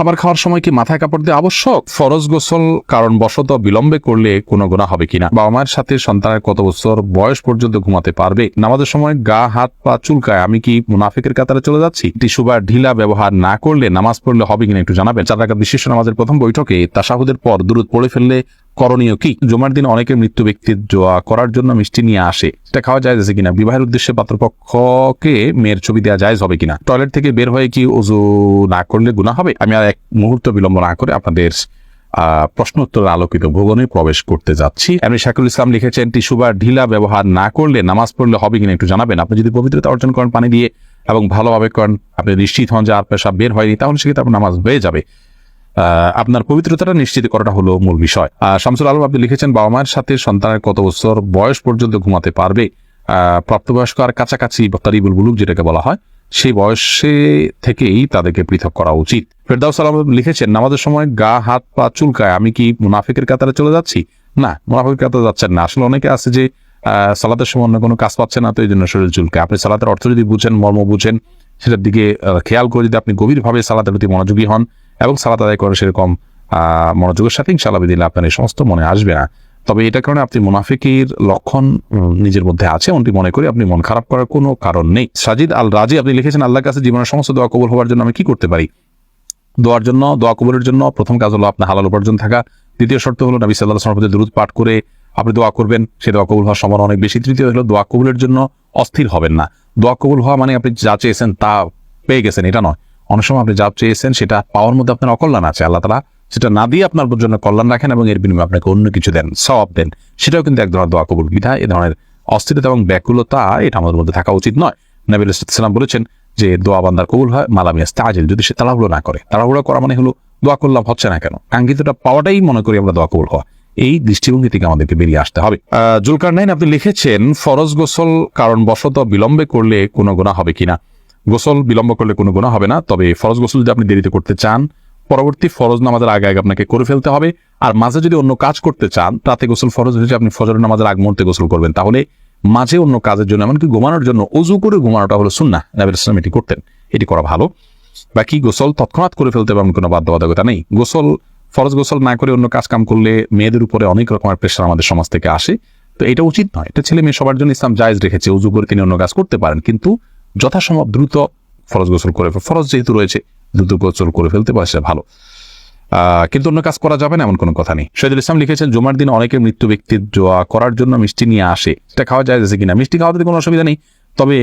খাবার খাওয়ার সময় কি মাথায় কাপড় দিয়ে আবশ্যক? ফরজ গোসল কারণ বশত বিলম্বে করলে কোনো গোনা হবে কিনা? বাবা মায়ের সাথে সন্তানের কত বছর বয়স পর্যন্ত ঘুমাতে পারবে? নামাজের সময় গা, হাত, পা চুলকায় আমি কি মুনাফিকের কাতারে চলে যাচ্ছি? টিস্যু বা ঢিলা ব্যবহার না করলে নামাজ পড়লে হবে কিনা একটু জানাবেন। চার রাখা বিশিষ্ট নামাজের প্রথম বৈঠকে তাসাহুদের পর দূরত পড়ে ফেললে করণীয় কি? জুমার দিন অনেকের মৃত্যু ব্যক্তির জোয়া করার জন্য মিষ্টি নিয়ে আসে। এটা খাওয়া যায় আছে কিনা? বিবাহের উদ্দেশ্যে পাত্রপক্ষকে মেয়ের ছবি দেওয়া যায় হবে কিনা? টয়লেট থেকে বের হয়ে কি উজু না করলে গুণা হবে? আমি আর এক মুহূর্ত বিলম্ব না করে আপনাদের আহ, প্রশ্ন উত্তরের আলোকিত ভুবনে প্রবেশ করতে যাচ্ছি। এমনি শাকুল ইসলাম লিখেছেন টিস্যু বা ঢিলা ব্যবহার না করলে নামাজ পড়লে হবে কিনা একটু জানাবেন। আপনি যদি পবিত্রতা অর্জন করেন পানি দিয়ে এবং ভালোভাবে করেন আপনি নিশ্চিত হন যে আর পেশা বের হয়নি তাহলে সেক্ষেত্রে আপনার নামাজ হয়ে যাবে। আপনার পবিত্রতাটা নিশ্চিত করাটা হলো মূল বিষয়। শামসুল আলম, আপনি লিখেছেন বাবা মায়ের সাথে সন্তানের কত বছর বয়স পর্যন্ত ঘুমাতে পারবে? প্রাপ্তবয়স্ক আর কাছাকাছি বা তারিবুল বুলুক যেটাকে বলা হয়, সেই বয়সে থেকেই তাদেরকে পৃথক করা উচিত। ফেরদাউস সালাম লিখেছেন, নামাজের সময় গা, হাত, পা চুলকায়, আমি কি মুনাফিকের কাতারে চলে যাচ্ছি? না, মুনাফিকের কাতারে যাচ্ছেন না। আসলে অনেকে আছে যে সালাতের সময় অন্য কোনো কাজ পাচ্ছে না, তো এই জন্য শরীর চুলকায়। আপনি সালাতের অর্থ যদি বুঝেন, মর্ম বুঝেন, সেটার দিকে খেয়াল করে যদি আপনি গভীরভাবে সালাতের প্রতি মনোযোগী হন এবং সালাত আদায় করেন সেরকম মনোযোগের সাথে ইনশাল্লাহ দিলে আপনার এই সমস্ত মনে আসবে না। তবে এটা কারণে আপনি মুনাফিকের লক্ষণ নিজের মধ্যে আছে এমনটি মনে করি, আপনি মন খারাপ করার কোনো কারণ নেই। সাজিদ আল রাজি আপনি লিখেছেন, আল্লাহর কাছে জীবনের সমস্ত দোয়া কবুল হওয়ার জন্য আমি কি করতে পারি? দোয়ার জন্য, দোয়া কবুলের জন্য প্রথম কাজ হলো আপনার হালাল উপার্জন থাকা। দ্বিতীয় শর্ত হলো নবী সাল্লাহ সাল্লামের দূরত পাঠ করে আপনি দোয়া করবেন। সে দোয়া কবুল হওয়ার সম্ভাবনা অনেক বেশি। তৃতীয় হলো দোয়া কবুলের জন্য অস্থির হবেন না। দোয়া কবুল হওয়া মানে আপনি যা চেয়েছেন তা পেয়ে গেছেন, এটা নয়। অনেক সময় আপনি যা চেয়েছেন সেটা পাওয়ার মধ্যে আপনার অকল্যাণ আছে, আল্লাহ তালা সেটা না দিয়ে আপনার জন্য কল্যাণ রাখেন এবং এর বিনিময়ে আপনাকে অন্য কিছু দেন সব দেন। সেটাও কিন্তু এক ধরনের দোয়া কবুল বিধা এ ধরনের অস্থিরতা এবং ব্যাকুলতা এটা আমাদের মধ্যে থাকা উচিত নয়। নবী সাল্লাম বলেছেন যে, দোয়া বান্দার কবুল হয় মালামিয়াস তাজিল যদি সে তাড়াহুড়ো না করে। তাড়াহুড়ো করা মানে হলো দোয়া করলাম হচ্ছে না কেন? কাঙ্ক্ষিতটা পাওয়াটাই মনে করি আমরা দোয়া কবুল হওয়া। এই দৃষ্টিভঙ্গি থেকে আমাদেরকে বেরিয়ে আসতে হবে। জুলকার নাইন আপনি লিখেছেন, ফরজ গোসল কারণ বশত বিলম্বে করলে কোনো গুণা হবে কিনা? গোসল বিলম্ব করলে কোনো গুণা হবে না, তবে ফরজ গোসল যদি আপনি দেরিতে করতে চান, পরবর্তী ফরজ নামাজের আগে আগে আপনাকে করে ফেলতে হবে। আর মাঝে যদি অন্য কাজ করতে চান, রাতে গোসল ফরজ হয়েছে, আপনি ফজর নামাজের আগ মুহূর্তে গোসল করবেন। তাহলে মাঝে অন্য কাজের জন্য, এমনকি ঘুমানোর জন্য অজু করে ঘুমানোটা হলো সুন্না নবীর ইসলাম এটি করতেন। এটি করা ভালো। বাকি গোসল তৎক্ষণাৎ করে ফেলতে এমন কোনো বাধ্যবাধকতা নেই। গোসল, ফরজ গোসল না করে অন্য কাজ কাম করলে মেয়েদের উপরে অনেক রকমের প্রেশার আমাদের সমাজ থেকে আসে। তো এটা উচিত নয়। এটা ছেলে মেয়ে সবার জন্য ইসলাম জায়েজ রেখেছে, উজু করে তিনি অন্য কাজ করতে পারেন। কিন্তু যথাসম্ভব দ্রুত ফরজ গোসল করে ফরজ যেহেতু রয়েছে, দ্রুত গোসল করে ফেলতে পারে সেটা ভালো কিন্তু অন্য কাজ করা যাবে না এমন কোনো কথা নেই। শহীদুল ইসলাম লিখেছেন, জুমার দিন অনেকের মৃত্যু ব্যক্তির দোয়া করার জন্য মিষ্টি নিয়ে আসে। এটা খাওয়া যায় কিনা? মিষ্টি খাওয়াতে কোনো অসুবিধা নেই। তবে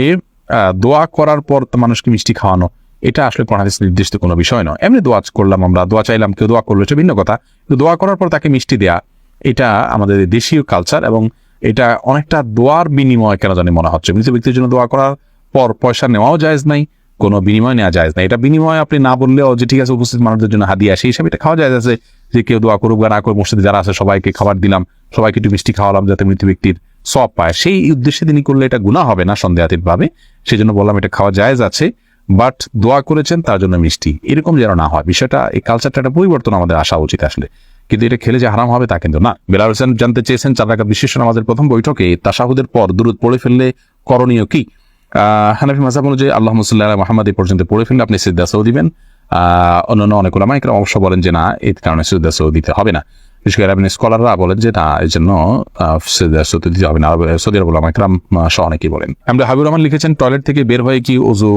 দোয়া করার পর মানুষকে মিষ্টি খাওয়ানো, এটা আসলে কোন নির্দিষ্ট কোনো বিষয় নয়। এমনি দোয়া করলাম আমরা, দোয়া চাইলাম, কেউ দোয়া করল, এটা ভিন্ন কথা। কিন্তু দোয়া করার পর তাকে মিষ্টি দেয়া, এটা আমাদের দেশীয় কালচার এবং এটা অনেকটা দোয়ার বিনিময় কেন জানি মনে হচ্ছে। মৃত ব্যক্তির জন্য দোয়া করার পর পয়সা নেওয়াও জায়েজ নাই, কোনো বিনিময় নেওয়া যায় না এটা বিনিময় আপনি না বললেও যে ঠিক আছে, উপস্থিত মানুষদের জন্য হাদিয়া সেই হিসাবে এটা খাওয়া যায় আছে যে কেউ দোয়া করুক বা না করে মসজিদে যারা আছে সবাইকে খাবার দিলাম, সবাইকে একটু মিষ্টি খাওয়ালাম যাতে মৃত ব্যক্তির সব পায়। সেই উদ্দেশ্যে তিনি করলে এটা গুণা হবে না সন্দেহাতীত ভাবে সেই জন্য বললাম এটা খাওয়া জায়েজ আছে, বাট দোয়া করেছেন তার জন্য মিষ্টি। এরকম যেন না হয়। বিষয়টা, এই কালচারটা একটা পরিবর্তন আমাদের আসা উচিত আসলে। কিন্তু এটা খেলে যে হারাম হবে তা কিন্তু না। বেলাল হোসেন জানতে চেয়েছেন, চার রাকাত বিশিষ্ট আমাদের প্রথম বৈঠকে তাসাহুদের পর দূরত পড়ে ফেললে করণীয় কি? হানাফি মাসাব অনুযায়ী আল্লাহ মুসাল্লাহ মাহমদ এই পর্যন্ত পড়ে ফেললে আপনি সিদ্ধাসও দিবেন। অন্যান্য অনেক ওলামা একরাম অবশ্য বলেন যে না, এই কারণে সিদ্ধাসও দিতে হবে না। বিশেষ করে আপনি স্কলাররা বলেন যে না, এই জন্য দিতে হবে না। সৌদি আরব সহ অনেকেই বলেন। হাবিবুর রহমান লিখেছেন, টয়লেট থেকে বের হয়ে কি উজু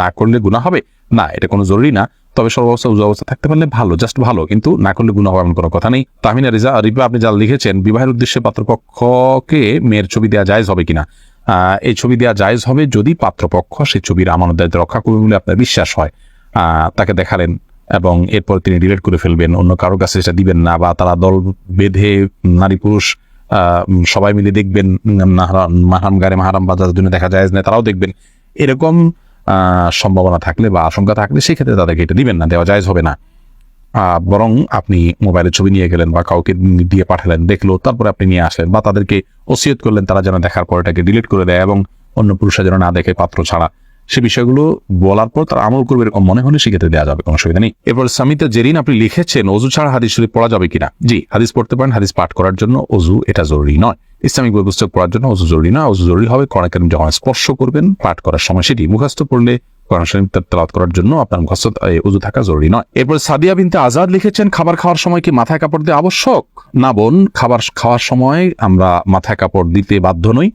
না করলে গুণা হবে? না, এটা কোনো জরুরি না। তবে সর্বাবস্থা উজু অবস্থা থাকতে পারলে ভালো জাস্ট ভালো। কিন্তু না করলে গুণা এমন কোনো কথা নেই। তাহমিনা রিজা রিপা, আপনি যা লিখেছেন, বিবাহের উদ্দেশ্যে পাত্রপক্ষকে মেয়ের ছবি দেওয়া যায় হবে কিনা? এই ছবি দেওয়া জায়জ হবে যদি পাত্রপক্ষ সেই ছবির আমানত দায়িত্ব রক্ষা করবে বলে আপনার বিশ্বাস হয়। তাকে দেখালেন এবং এরপর তিনি ডিলেট করে ফেলবেন। অন্য কারোর কাছে সেটা দিবেন না বা তারা দল বেঁধে নারী পুরুষ সবাই মিলে দেখবেন মাহারাম গারে মাহারাম বাজার জন্য দেখা যায় না, তারাও দেখবেন। এরকম সম্ভাবনা থাকলে বা আশঙ্কা থাকলে সেক্ষেত্রে তাদেরকে এটা দিবেন না, দেওয়া জায়েজ হবে না। বরং আপনি মোবাইলের ছবি নিয়ে গেলেন বা কাউকে দিয়ে পাঠালেন, দেখল, তারপরে আপনি নিয়ে আসলেন বা তাদেরকে ওসিয়ত করলেন, তারা যেন দেখার পর এটাকে ডিলিট করে দেয় এবং অন্য পুরুষরা যেন না দেখে পাত্র ছাড়া। সে বিষয়গুলো বলার পর তারা আমল করবে এরকম মনে হলে সেক্ষেত্রে দেওয়া যাবে, কোনো অসুবিধা নেই। এরপর সামিতা জেরিন, আপনি লিখেছেন অজু ছাড়া হাদিস শরীফ পড়া যাবে কিনা? জি, হাদিস পড়তে পারেন, হাদিস পাঠ করার জন্য অজু এটা জরুরি নয়। ইসলামিক বই পুস্তক পড়ার জন্য অজু জরুরি না অজু জরুরি হবে কারীম যখন স্পর্শ করবেন, পাঠ করার সময় সেটি মুখস্থ পড়লে করার জন্য আপনার উজু থাকা জরুরি নয়। এরপর সাদিয়া বিনতে আজাদ লিখেছেন, খাবার খাওয়ার সময় কি মাথায় কাপড় দেওয়া আবশ্যক? না বোন, খাবার খাওয়ার সময় আমরা মাথায় কাপড় দিতে বাধ্য নই।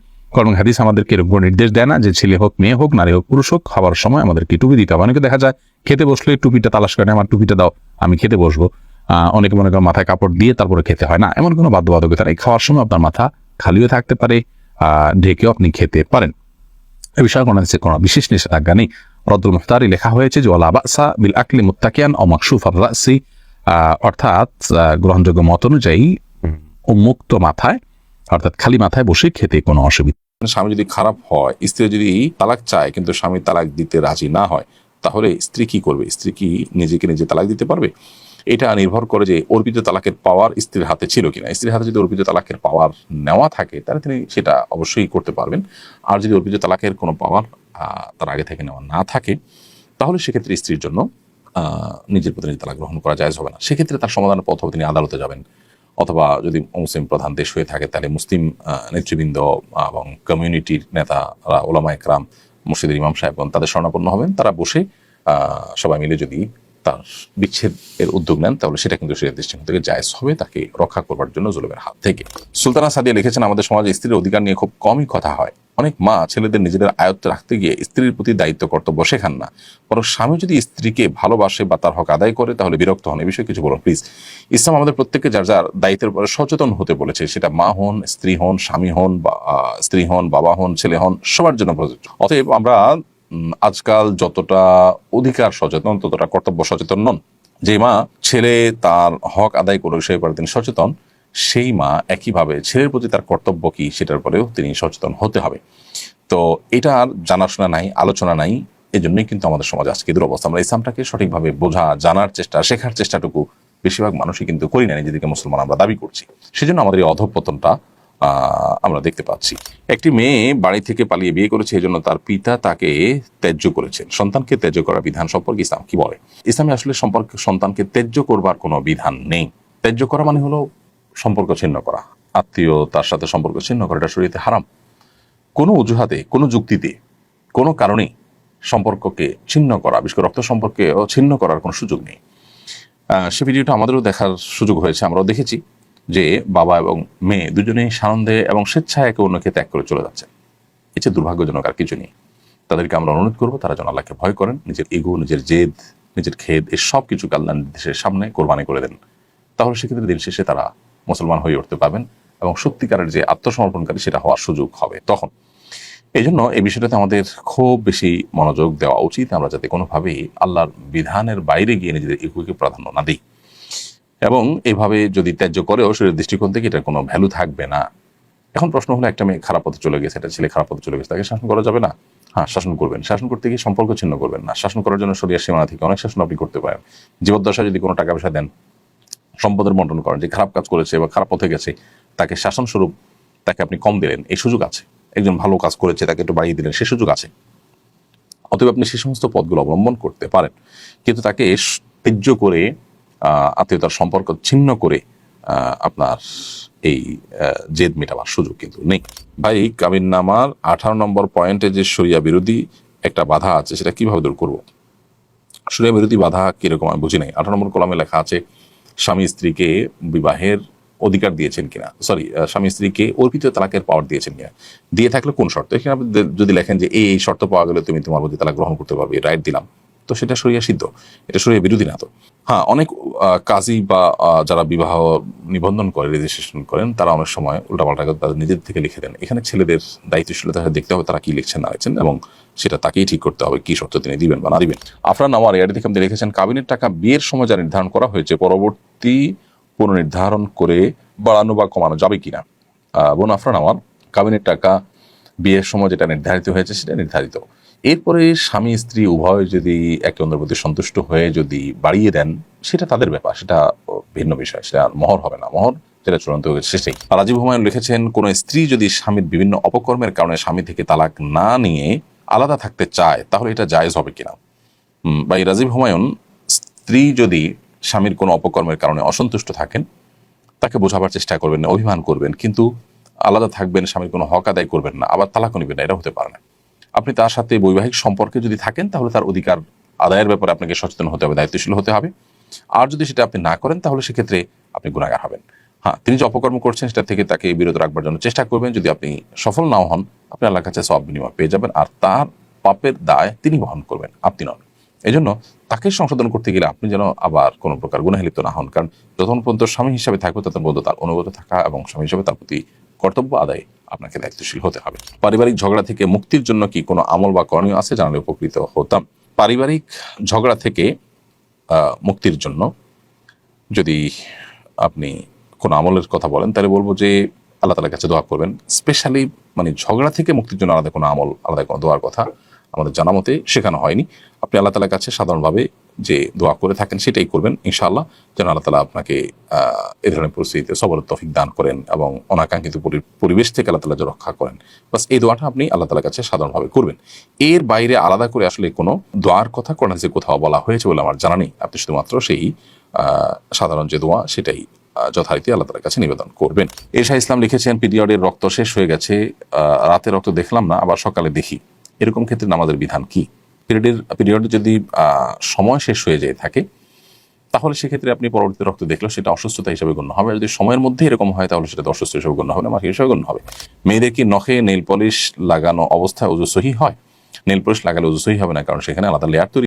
হাদিস আমাদেরকে এরকম নির্দেশ দেয় না যে ছেলে হোক, মেয়ে হোক, নারী হোক, পুরুষ হোক, খাবার সময় আমাদেরকে টুপি দিতে হবে। অনেকে দেখা যায়, খেতে বসলে টুপিটা তালাশ করে, আমার টুপিটা দাও, আমি খেতে বসবো। অনেকে মনে করেন মাথায় কাপড় দিয়ে তারপরে খেতে হয় না। এমন কোনো বাধ্যবাধকতা নেই। খাওয়ার সময় আপনার মাথা খালিও থাকতে পারে ঢেকেও আপনি খেতে পারেন। এ বিষয়ে কোনো বিশেষ নিষেধাজ্ঞা নেই। রদ্দুল মুখতারি লেখা হয়েছে যে ওলা বাসা বিল আকলি মুত্তাকিয়ান ও মাকসুফ আর রাসি অর্থাৎ গ্রহণযোগ্য মত অনুযায়ী উন্মুক্ত মাথায়, অর্থাৎ খালি মাথায় বসে খেতে কোনো অসুবিধা স্বামী যদি খারাপ হয়, স্ত্রী যদি তালাক চায়, কিন্তু স্বামী তালাক দিতে রাজি না হয়, তাহলে স্ত্রী কি করবে? স্ত্রী কি নিজেকে নিজে তালাক দিতে পারবে? এটা নির্ভর করে যে, অর্পিত তালাকের পাওয়ার স্ত্রীর হাতে ছিল কিনা। স্ত্রীর হাতে যদি অর্পিত তালাকের পাওয়ার নেওয়া থাকে, তাহলে তিনি সেটা অবশ্যই করতে পারবেন। আর যদি অর্পিত তালাকের কোনো পাওয়ার তার আগে থেকে নেওয়া না থাকে, তাহলে সেক্ষেত্রে স্ত্রীর জন্য নিজের প্রতিনিধি তালাক গ্রহণ করা যায় হবে না। সেক্ষেত্রে তার সমাধানের পথ হবে তিনি আদালতে যাবেন। অথবা যদি মুসলিম প্রধান দেশ হয়ে থাকে, তাহলে মুসলিম নেতৃবৃন্দ এবং কমিউনিটির নেতারা ওলামা একরাম মুর্শিদের ইমাম সাহেবগণ তাদের স্বর্ণাপন্ন হবেন। তারা বসে সবাই মিলে যদি তার বিচ্ছেদ এর উদ্যোগ নেন, তাহলে সেটা কিন্তু সেটা দৃষ্টিকোণ থেকে জায়জ হবে, তাকে রক্ষা করবার জন্য জুলুমের হাত থেকে। সুলতানা সাদিয়া লিখেছেন, আমাদের সমাজে স্ত্রীর অধিকার নিয়ে খুব কমই কথা হয়। অনেক মা ছেলেদের নিজেদের আয়ত্তে রাখতে গিয়ে স্ত্রীর প্রতি দায়িত্ব, কর্তব্য শেখান না। বরং স্বামী যদি স্ত্রীকে ভালোবাসে বা তার হক আদায় করে, তাহলে বিরক্ত হন। এই বিষয়ে কিছু বলুন প্লিজ ইসলাম আমাদের প্রত্যেককে যার যার দায়িত্বের উপরে সচেতন হতে বলেছে, সেটা মা হন, স্ত্রী হন, স্বামী হন বা স্ত্রী হন, বাবা হন, ছেলে হন, সবার জন্য প্রযোজ্য। অতএব আমরা আজকাল যতটা অধিকার সচেতন, ততটা কর্তব্য সচেতন নন। যে মা ছেলে তার হক আদায় করে সেই ব্যাপারে তিনি সচেতন, সেই মা একইভাবে ছেলের প্রতি তার কর্তব্য কি, সেটার পরেও তিনি সচেতন হতে হবে। তো এটা আর জানাশোনা নাই, আলোচনা নাই এই জন্যই কিন্তু আমাদের সমাজে আজকে দূর অবস্থা। আমরা ইসলামটাকে সঠিকভাবে বোঝা, জানার চেষ্টা, শেখার চেষ্টাটুকু বেশিরভাগ মানুষই কিন্তু করি না, নিজেদেরকে মুসলমান আমরা দাবি করছি। সেজন্য আমাদের এই অধঃপতনটা আমরা দেখতে পাচ্ছি। একটি মেয়ে বাড়ি থেকে পালিয়ে বিয়ে করেছে এই জন্য তার পিতা তাকে ত্যায্য করেছেন। সন্তানকে ত্যায্য করার বিধান সম্পর্কে ইসলাম কি বলে? ইসলামে আসলে সম্পর্কে, সন্তানকে ত্যায্য করবার কোনো বিধান নেই। ত্যায্য করা মানে হলো সম্পর্ক ছিন্ন করা। আত্মীয় তার সাথে সম্পর্ক ছিন্ন করা, এটা শরীরে হারাম। কোনো অজুহাতে, কোনো যুক্তিতে, কোনো কারণে সম্পর্ককে ছিন্ন করা, বিশেষ করে রক্ত সম্পর্কে ছিন্ন করার কোনো সুযোগ নেই। সে ভিডিওটা আমাদেরও দেখার সুযোগ হয়েছে, আমরাও দেখেছি। যে বাবা এবং মেয়ে দুজনেই সানন্দে এবং স্বেচ্ছায় একে অন্যকে ত্যাগ করে চলে যাচ্ছে চেয়ে দুর্ভাগ্যজনক আর কিছু নেই। তাদেরকে আমরা অনুরোধ করব, তারা যেন আল্লাহকে ভয় করেন, নিজের ইগো, নিজের জেদ, নিজের খেদ এই সব কিছু আল্লাহ দেশের সামনে কোরবানি করে দেন। তাহলে সেক্ষেত্রে দিন শেষে তারা মুসলমান হয়ে উঠতে পারবেন এবং সত্যিকারের যে আত্মসমর্পণকারী সেটা হওয়ার সুযোগ হবে তখন। এই জন্য এই বিষয়টাতে আমাদের খুব বেশি মনোযোগ দেওয়া উচিত। আমরা যাতে কোনোভাবেই আল্লাহর বিধানের বাইরে গিয়ে নিজেদের ইকুকে প্রাধান্য না দিই। এবং এভাবে যদি ত্যায্য করেও শরীরের দৃষ্টিকোণ থেকে এটার কোনো ভ্যালু থাকবে না। এখন প্রশ্ন হলো, একটা মেয়ে খারাপ পথে চলে গেছে, একটা ছেলে খারাপ পথে চলে গেছে, তাকে শাসন করা যাবে না? হ্যাঁ শাসন করবেন। শাসন করতে গিয়ে সম্পর্ক ছিন্ন করবেন না। শাসন করার জন্য শরীর সীমানা থেকে অনেক শাসন আপনি করতে পারেন। জীবদ্দশায় যদি কোনো টাকা পয়সা দেন, সম্পদের বন্টন করেন, যে খারাপ কাজ করেছে বা খারাপ পথে গেছে, তাকে শাসন স্বরূপ তাকে আপনি কম দিলেন, এই সুযোগ আছে। একজন ভালো কাজ করেছে, তাকে একটু বাড়িয়ে দিলেন, সে সুযোগ আছে। অতএব আপনি সেই সমস্ত পথগুলো অবলম্বন করতে পারেন। কিন্তু তাকে স- ত্যায্য করে আত্মীয়তার সম্পর্ক ছিন্ন করে আপনার এই জেদ মেটাবার সুযোগ কিন্তু নেই। ভাই কাবিন নামার আঠারো নম্বর পয়েন্টে যে সরিয়া বিরোধী একটা বাধা আছে, সেটা কীভাবে দূর করব? সরিয়া বিরোধী বাধা কীরকম আমি বুঝি নাই। আঠারো নম্বর কলামে লেখা আছে, স্বামী স্ত্রীকে বিবাহের অধিকার দিয়েছেন কিনা? সরি স্বামী স্ত্রীকে অর্পিত তালাকের পাওয়ার দিয়েছেন কিনা? দিয়ে থাকলে কোন শর্ত? এখানে আপনি যদি লেখেন যে এই এই শর্ত পাওয়া গেলে তুমি তোমার প্রতি তালাক গ্রহণ করতে পারবে রাইট দিলাম। তো সেটা সরিয়া সিদ্ধ, এটা সরিয়া বিরোধী না তো। হ্যাঁ অনেক কাজী বা যারা বিবাহ নিবন্ধন করে রেজিস্ট্রেশন করেন, তারা অনেক সময় উল্টাপাল্টা তাদের নিজের থেকে লিখে দেন। এখানে ছেলেদের দায়িত্বশীলতা দেখতে হবে, তারা কি লিখছেন, না লিখছেন, এবং সেটা তাকেই ঠিক করতে হবে, কি শর্ত তিনি দিবেন বা না দিবেন। আফরান আমার এর থেকে আপনি লিখেছেন, কাবিনের টাকা বিয়ের সময় যা নির্ধারণ করা হয়েছে, পরবর্তী পুনর্নির্ধারণ করে বাড়ানো বা কমানো যাবে কিনা? বোন আফরান আমার কাবিনের টাকা বিয়ের সময় যেটা নির্ধারিত হয়েছে, সেটা নির্ধারিত। এরপরে স্বামী, স্ত্রী উভয় যদি একে অন্যের প্রতি সন্তুষ্ট হয়ে যদি বাড়িয়ে দেন, সেটা তাদের ব্যাপার, সেটা ভিন্ন বিষয়, সেটা মহর হবে না। মহর যেটা চূড়ান্ত হয়ে গেছে শেষেই। রাজীব হুমায়ুন লিখেছেন, কোন স্ত্রী যদি স্বামীর বিভিন্ন অপকর্মের কারণে স্বামী থেকে তালাক না নিয়ে আলাদা থাকতে চায়, তাহলে এটা জায়েজ হবে কিনা? বা এই রাজীব হুমায়ুন, স্ত্রী যদি স্বামীর কোনো অপকর্মের কারণে অসন্তুষ্ট থাকেন, তাকে বোঝাবার চেষ্টা করবেন না অভিমান করবেন, কিন্তু আলাদা থাকবেন, স্বামীর কোনো হক আদায় করবেন না, আবার তালাকও নিবেন না, এটা হতে পারে না। আপনি তার সাথে বৈবাহিক সম্পর্কে যদি থাকেন, তাহলে তার অধিকার আদায়ের ব্যাপারে আপনাকে সচেতন হতে হবে, দায়িত্বশীল হতে হবে। আর যদি সেটা আপনি না করেন, তাহলে সেক্ষেত্রে আপনি গুণাগার হবেন। হ্যাঁ তিনি যে অপকর্ম করছেন, সেটা থেকে তাকে বিরত রাখবার জন্য চেষ্টা করবেন। যদি আপনি সফল নাও হন, আপনি আল্লাহর কাছে সব বিনিময় পেয়ে যাবেন, আর তার পাপের দায় তিনি বহন করবেন, আপনি নন। এই জন্য তাকে সংশোধন করতে গেলে আপনি যেন আবার কোনো প্রকার গুণাহে লিপ্ত না হন। কারণ যতক্ষণ পর্যন্ত স্বামী হিসাবে থাকবে, ততক্ষণ পর্যন্ত তার অনুগত থাকা এবং স্বামী হিসাবে তার প্রতি কর্তব্য আদায় আপনাকে দায়িত্বশীল হতে হবে। পারিবারিক ঝগড়া থেকে মুক্তির জন্য কি কোনো আমল বা করণীয় আছে? জানালে উপকৃত হতাম। পারিবারিক ঝগড়া থেকে মুক্তির জন্য যদি আপনি কোনো আমলের কথা বলেন, তাহলে বলব যে আল্লাহ তালার কাছে দোয়া করবেন। স্পেশালি মানে ঝগড়া থেকে মুক্তির জন্য আলাদা কোনো আমল, আলাদা কোনো দোয়ার কথা আমাদের জানা মতে শেখানো হয়নি। আপনি আল্লাহ তালার কাছে সাধারণভাবে যে দোয়া করে থাকেন সেটাই করবেন, ইনশাআল্লাহ। যেন আল্লাহ তালা আপনাকে এ ধরনের পরিস্থিতিতে সবল তফিক দান করেন এবং অনাকাঙ্ক্ষিত পরি- পরিবেশ থেকে আল্লাহ তালা রক্ষা করেন। বাস এই দোয়াটা আপনি আল্লাহ তালার কাছে সাধারণভাবে করবেন। এর বাইরে আলাদা করে আসলে কোনো দোয়ার কথা কোরআন যে কোথাও বলা হয়েছে বলে আমার জানা নেই। আপনি শুধুমাত্র সেই সাধারণ যে দোয়া সেটাই যথারীতি আল্লাহ তালার কাছে নিবেদন করবেন। এশা ইসলাম লিখেছেন, পিরিয়ডের রক্ত শেষ হয়ে গেছে রাতে রক্ত দেখলাম না, আবার সকালে দেখি। এরকম ক্ষেত্রে নামাজের বিধান কি? পিরিয়ডের পিরিয়ড যদি সময় শেষ হয়ে যেয়ে থাকে, তাহলে সেক্ষেত্রে আপনি পরবর্তী রক্ত দেখলেও সেটা অসুস্থতা হিসেবে গণ্য হবে। যদি সময়ের মধ্যে এরকম হয়, তাহলে সেটা অসুস্থ হিসেবে গণ্য হবে না মাসিক হিসেবে গণ্য হবে। মেয়েদের কি নখে নেল পলিশ লাগানো অবস্থায় ওজু সহি হয়? নেল পলিশ লাগালে ওজু সহি হবে না, কারণ সেখানে আলাদা লেয়ার তৈরি